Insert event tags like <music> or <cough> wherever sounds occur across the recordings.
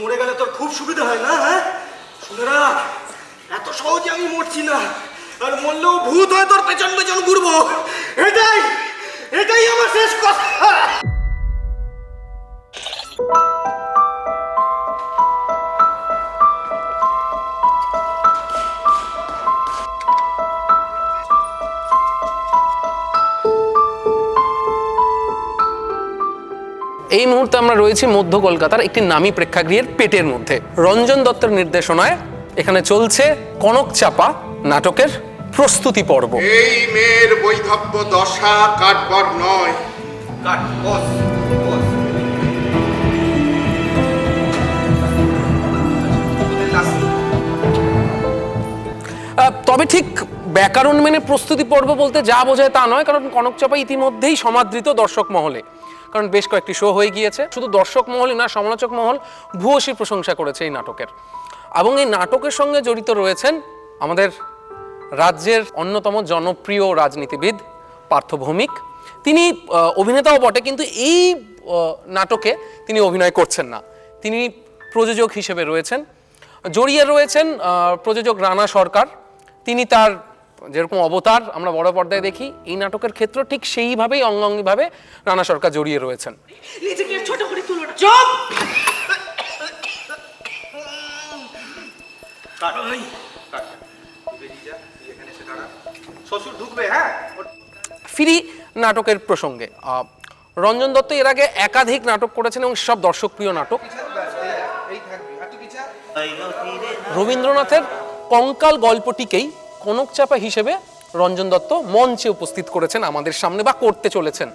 মরে গেলে তোর খুব সুবিধা হয় না হ্যাঁ? শুনে এত সহজে আমি মরছি না, আর মরলেও ভূত হয়ে তোর পেছন পেছন ঘুরবো। এটাই এটাই আমার শেষ কথা। এই মুহূর্তে আমরা রয়েছি মধ্য কলকাতার একটি নামী প্রেক্ষাগৃহের পেটের মধ্যে। রঞ্জন দত্তের নির্দেশনায় এখানে চলছে কনক চাপা নাটকের প্রস্তুতি পর্ব। এই মেয়ের বৈধব্য দশা কাটবার নয়। তবে ঠিক ব্যাকরণ মেনে প্রস্তুতি পর্ব বলতে যা বোঝায় তা নয় কারণ কনক চাপা ইতিমধ্যেই সমাদৃত দর্শক মহলে। কারণ বেশ কয়েকটি শো হয়ে গিয়েছে। শুধু দর্শক মহলই না, সমালোচক মহল ভূয়সী প্রশংসা করেছে এই নাটকের। এবং এই নাটকের সঙ্গে জড়িত রয়েছেন আমাদের রাজ্যের অন্যতম জনপ্রিয় রাজনীতিবিদ পার্থ ভৌমিক। তিনি অভিনেতাও বটে, কিন্তু এই নাটকে তিনি অভিনয় করছেন না। তিনি প্রযোজক হিসেবে রয়েছেন। জড়িয়ে রয়েছেন প্রযোজক রানা সরকার। তিনি তার যেরকম অবতার আমরা বড় পর্দায় দেখি এই নাটকের ক্ষেত্র ঠিক সেইভাবেই অঙ্গাঙ্গিভাবে রানা সরকার জড়িয়ে রয়েছেন। ছোট করে তুলো হ্যাঁ? ফিরি নাটকের প্রসঙ্গে আহ, রঞ্জন দত্ত এর আগে একাধিক নাটক করেছেন এবং সব দর্শকপ্রিয় নাটক। রবীন্দ্রনাথের কঙ্কাল গল্পটিকেই কনক চাপা হিসেবে রঞ্জন দত্ত মঞ্চে উপস্থিত করেছেন আমাদের সামনে বা করতে চলেছেন।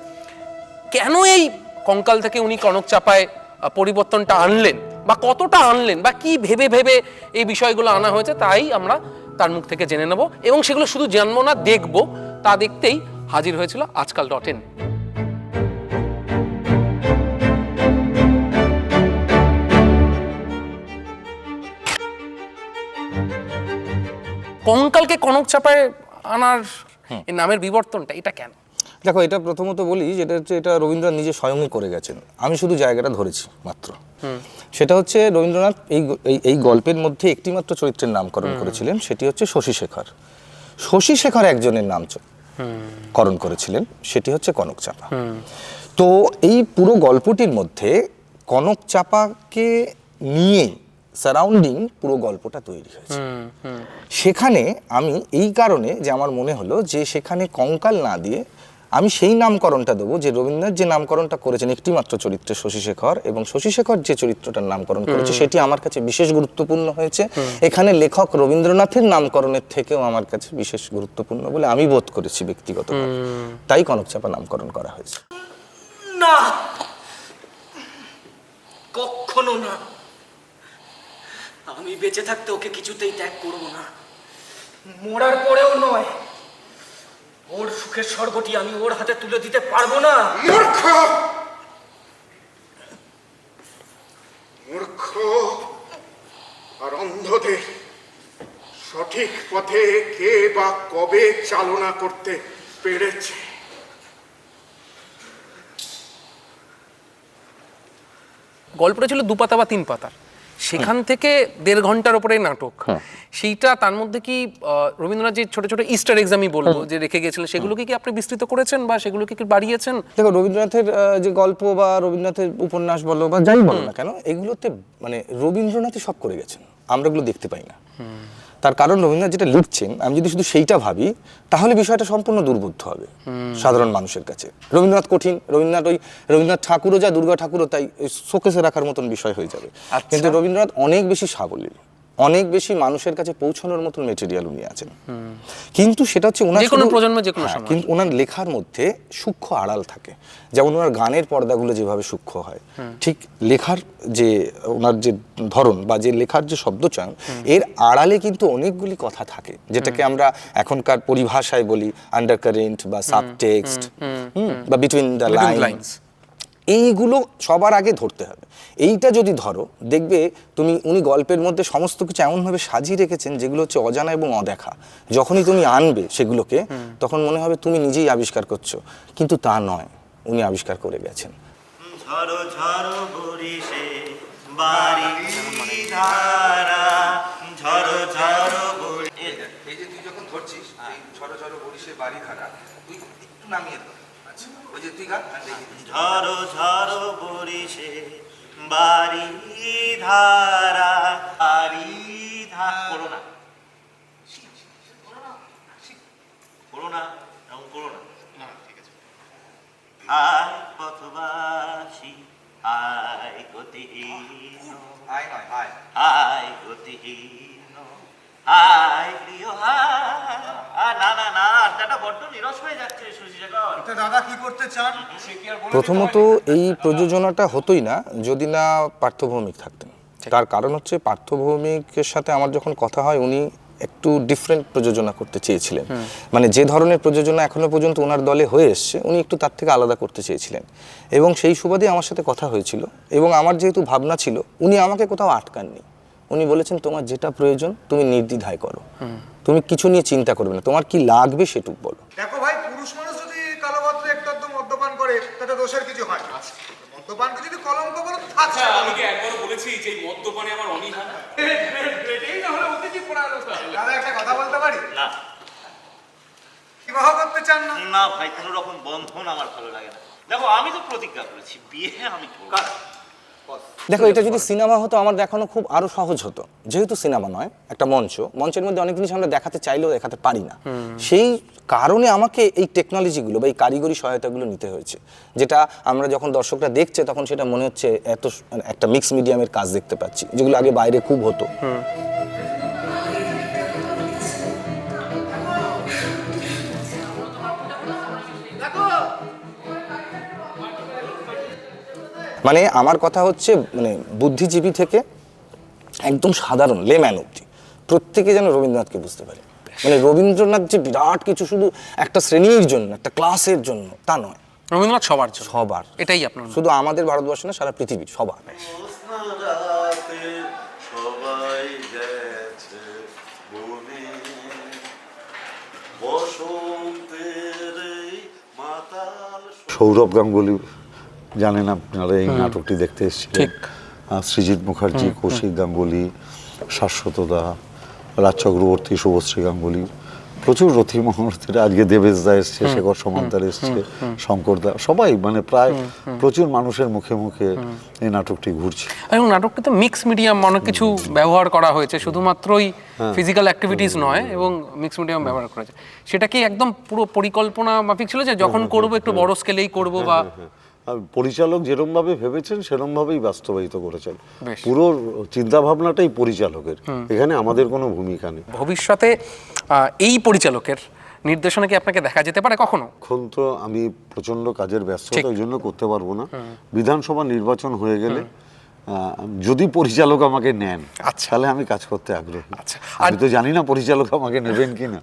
কেন এই কঙ্কাল থেকে উনি কনক চাপায় পরিবর্তনটা আনলেন? বা কতটা আনলেন? বা কি ভেবে ভেবে এই বিষয়গুলো আনা হয়েছে তাই আমরা তার মুখ থেকে জেনে নেব। এবং সেগুলো শুধু জানব না, দেখব। তা দেখতেই হাজির হয়েছিল আজকাল ডট কঙ্কালকে কনক চাপায় আনার নামের বিবর্তনটা এটা কেন? দেখো এটা প্রথমত বলি যেটা হচ্ছে এটা রবীন্দ্রনাথ নিজে স্বয়ংই করে গেছেন। আমি শুধু জায়গাটা ধরেছি মাত্র। সেটা হচ্ছে রবীন্দ্রনাথ এই এই এই গল্পের মধ্যে একটিমাত্র চরিত্রের নামকরণ করেছিলেন সেটি হচ্ছে শশী শেখর। শশী শেখর একজনের নাম করণ করেছিলেন সেটি হচ্ছে কনক চাপা। তো এই পুরো গল্পটির মধ্যে কনক চাপাকে নিয়ে সারাউন্ডিং পুরো গল্পটা তৈরি হয়েছে। সেখানে আমি এই কারণে যে আমার মনে হলো যে সেখানে কঙ্কাল না দিয়ে আমি সেই নামকরণটা দেবো যে রবীন্দ্রনাথ যে নামকরণটা করেছেন একটি মাত্র চরিত্রে শশীশেখর এবং শশীশেখর যে চরিত্রটার নামকরণ করেছে সেটি আমার কাছে বিশেষ গুরুত্বপূর্ণ হয়েছে। এখানে লেখক রবীন্দ্রনাথের নামকরণের থেকেও আমার কাছে বিশেষ গুরুত্বপূর্ণ বলে আমি বোধ করেছি ব্যক্তিগত তাই কনকচাপা নামকরণ করা হয়েছে। না! কখনো না। আমি বেঁচে থাকতে ওকে কিছুতেই ত্যাগ করব না। মরার পরেও নয়। ওর সুখের স্বর্গটি আমি ওর হাতে তুলে দিতে পারব না। মূর্খ! মূর্খ আর অন্ধদের সঠিক পথে কে বা কবে চালনা করতে পেরেছে? গল্পটা ছিল দু পাতা বা তিন পাতার। সেখান থেকে দেড় ঘণ্টার উপরে নাটক। সেইটা তার মধ্যে কি আহ, রবীন্দ্রনাথ যে ছোট ছোট ইস্টার এক্সামই বলব যে রেখে গেছিলেন সেগুলোকে কি আপনি বিস্তৃত করেছেন বা সেগুলোকে কি বাড়িয়েছেন? দেখো রবীন্দ্রনাথের যে গল্প বা রবীন্দ্রনাথের উপন্যাস বলো বা যাই বলো না কেন এগুলোতে মানে রবীন্দ্রনাথই সব করে গেছেন। আমরা এগুলো দেখতে পাই না। তার কারণ রবীন্দ্রনাথ যেটা লিখছেন আমি যদি শুধু সেইটা ভাবি তাহলে বিষয়টা সম্পূর্ণ দুর্বোধ্য হবে সাধারণ মানুষের কাছে। রবীন্দ্রনাথ কঠিন রবীন্দ্রনাথ ওই রবীন্দ্রনাথ ঠাকুরও যা দুর্গা ঠাকুরও তাই শোকেসে রাখার মতন বিষয় হয়ে যাবে। কিন্তু রবীন্দ্রনাথ অনেক বেশি সাবলীল। অনেক বেশি মানুষের কাছে পৌঁছানোর মতন মেটেরিয়াল উনি আছেন। কিন্তু সেটা হচ্ছে ওনার কোনো প্রজন্মে, যে কোনো হ্যাঁ, কিন্তু ওনার লেখার মধ্যে সূক্ষ্ম আড়াল থাকে। যেমন ওনার গানের পর্দাগুলো যেভাবে সূক্ষ্ম হয় ঠিক লেখার যে ওনার যে ধরন বা যে লেখার যে শব্দচয়ন এর আড়ালে কিন্তু অনেকগুলি কথা থাকে। যেটাকে আমরা এখনকার পরিভাষায় বলি আন্ডার কারেন্ট বা সাবটেক্সট বা বিটুইন দ্য লাইন্স। এইগুলো সবার আগে ধরতে হবে। এইটা যদি ধরো দেখবে তুমি উনি গল্পের মধ্যে সমস্ত কিছু এমনভাবে সাজিয়ে রেখেছেন যেগুলো হচ্ছে অজানা এবং অদেখা। যখনই তুমি আনবে সেগুলোকে তখন মনে হবে তুমি নিজেই আবিষ্কার করছ। কিন্তু তা নয় উনি আবিষ্কার করে গেছেন। ঝড়ো ঝড়ো বরিশে বাড়ি ধারা। ঝড়ো ঝড়ো এই যে তুই যখন ধরছিস এই ছোট ছোট বাড়ি ধারা তুই একটু নামিয়ে ধর ওই যে গান ঝড়ো ঝড়ো বরিশে বাড়ি ধারা না বড্ড নিরস হয়ে যাচ্ছে সুশী দাদা কি করতে চান? প্রথমত এই প্রযোজনাটা হতোই না যদি না পার্থভৌমিক থাকতেন। তার কারণ হচ্ছে পার্থভৌমিকের সাথে আমার যখন কথা হয় উনি একটু ডিফারেন্ট প্রযোজনা করতে চেয়েছিলেন। মানে যে ধরনের প্রযোজনা এখনও পর্যন্ত ওনার দলে হয়ে এসছে উনি একটু তার থেকে আলাদা করতে চেয়েছিলেন। এবং সেই সুবাদে আমার সাথে কথা হয়েছিল এবং আমার যেহেতু ভাবনা ছিল উনি আমাকে কোথাও আটকাননি। উনি বলেছেন তোমার যেটা প্রয়োজন তুমি নির্দ্বিধায় করো। তুমি কিছু নিয়ে চিন্তা করবে না। তোমার কি লাগবে সেটুক বলো। দেখো ভাই পুরুষ মানুষ যদি কালো পাত্রে একটু আধটু মদ্যপান করে তাতে দোষের কিছু হয় না। মদ্যপানকে যদি কলঙ্ক বলো তো থাকছে। আচ্ছা আমি কি একবার বলেছি যে মদ্যপানে আমার অনীহা? দাদা একটা কথা বলতে পারি? না। বিবাহ করতে চান না? না ভাই কোনো রকম বন্ধন আমার ভালো লাগে না। দেখো আমি তো প্রতিজ্ঞা করেছি বিয়ে আমি করব। দেখো এটা যদি সিনেমা হতো আমার দেখানো খুব আরও সহজ হতো। যেহেতু সিনেমা নয় একটা মঞ্চ মঞ্চের মধ্যে অনেক জিনিস আমরা দেখাতে চাইলেও দেখাতে পারি না। সেই কারণে আমাকে এই টেকনোলজিগুলো বা এই কারিগরি সহায়তাগুলো নিতে হয়েছে। যেটা আমরা যখন দর্শকরা দেখছে তখন সেটা মনে হচ্ছে এত মানে একটা মিক্স মিডিয়ামের কাজ দেখতে পাচ্ছি যেগুলো আগে বাইরে খুব হতো। মানে আমার কথা হচ্ছে মানে বুদ্ধিজীবী থেকে একদম সাধারণ লেম্যান অব্দি প্রত্যেকে যেন রবীন্দ্রনাথকে বুঝতে পারে। মানে রবীন্দ্রনাথ যে বিরাট কিছু শুধু একটা শ্রেণির জন্য একটা ক্লাসের জন্য তা নয়। রবীন্দ্রনাথ সবার জন্য। সবার। এটাই আপনার শুধু আমাদের ভারতবর্ষ না সারা পৃথিবীর সবার। সৌরভ গাঙ্গুলি জানেন আপনারা এই নাটকটি দেখতে এসেছিলেন। সৃজিত মুখার্জি কৌশিক গাঙ্গুলি শাশ্বতদা রাজ চক্রবর্তী শুভশ্রী গাঙ্গুলি। প্রচুর রথী মহর্তিরা আজকে দেবেশ দা এসছে শেখর সমান্তার এসছে শঙ্কর দা সবাই মানে প্রায় প্রচুর মানুষের মুখে মুখে এই নাটকটি ঘুরছে। এবং নাটকটিতে মিক্স মিডিয়াম অনেক কিছু ব্যবহার করা হয়েছে শুধুমাত্রই ফিজিক্যাল অ্যাক্টিভিটিস নয় এবং মিক্স মিডিয়াম ব্যবহার করা হয়েছে। সেটা কি একদম পুরো পরিকল্পনা মাফিক ছিল যে যখন করব একটু বড় স্কেলেই করব বা আর পরিচালক যেরম ভাবে ভেবেছেন সেরম ভাবেই বাস্তবায়িত করেছেন। পুরো চিন্তা ভাবনাটাই পরিচালকের এখানে আমাদের কোনো ভূমিকা নেই। ভবিষ্যতে এই পরিচালকের নির্দেশনা কি আপনাকে দেখা যেতে পারে কখনো? এখন তো আমি প্রচণ্ড কাজের ব্যস্ততা ওই জন্য করতে পারব না। বিধানসভা নির্বাচন হয়ে গেলে আহ, যদি পরিচালক আমাকে নেন আচ্ছা। তাহলে আমি কাজ করতে আগ্রহী। আচ্ছা। আমি তো জানি না পরিচালক আমাকে নেবেন কিনা। না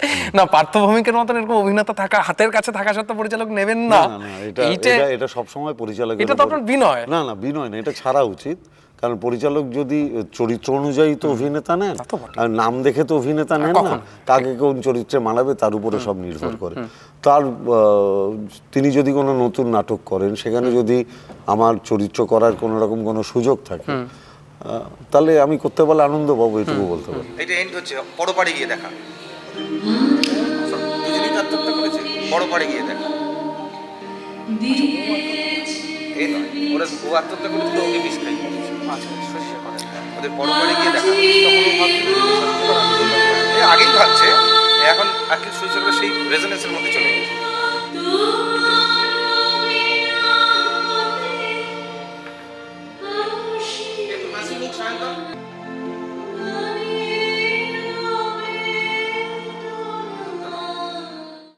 <laughs> পার্থভূমিকের মতন এরকম অভিনেতা থাকা হাতের কাছে থাকা সত্ত্বেও পরিচালক নেবেন না। না না না এটা এটা এটা সবসময় পরিচালকের এটা তো আপনার বিনয়। না না বিনয় না এটা ছাড়া উচিত। কারণ পরিচালক যদি চরিত্র অনুযায়ী তো অভিনেতা নেন। আর নাম দেখে তো অভিনেতা নেন না। তাকে কোন চরিত্রে মানাবে তার উপরে সব নির্ভর করে। তার তিনি যদি কোনো নতুন নাটক করেন সেখানে যদি আমার চরিত্র করার কোনো রকম কোনো সুযোগ থাকে আহ, তাহলে আমি করতে পারলে আনন্দ পাবো এটুকু বলতে পারি এটা এন্ড হচ্ছে বড় পাড়ে গিয়ে দেখা। দুজনেই তার তত্ত্ব করেছে বড় গিয়ে দেখা এই নয় ওরা ও আত্মহত্যা করে তো ওকে ওদের বড় গিয়ে দেখা আগেই ভাবছে, এখন আর কি সেই রেজনেন্সের মধ্যে চলে গেছে।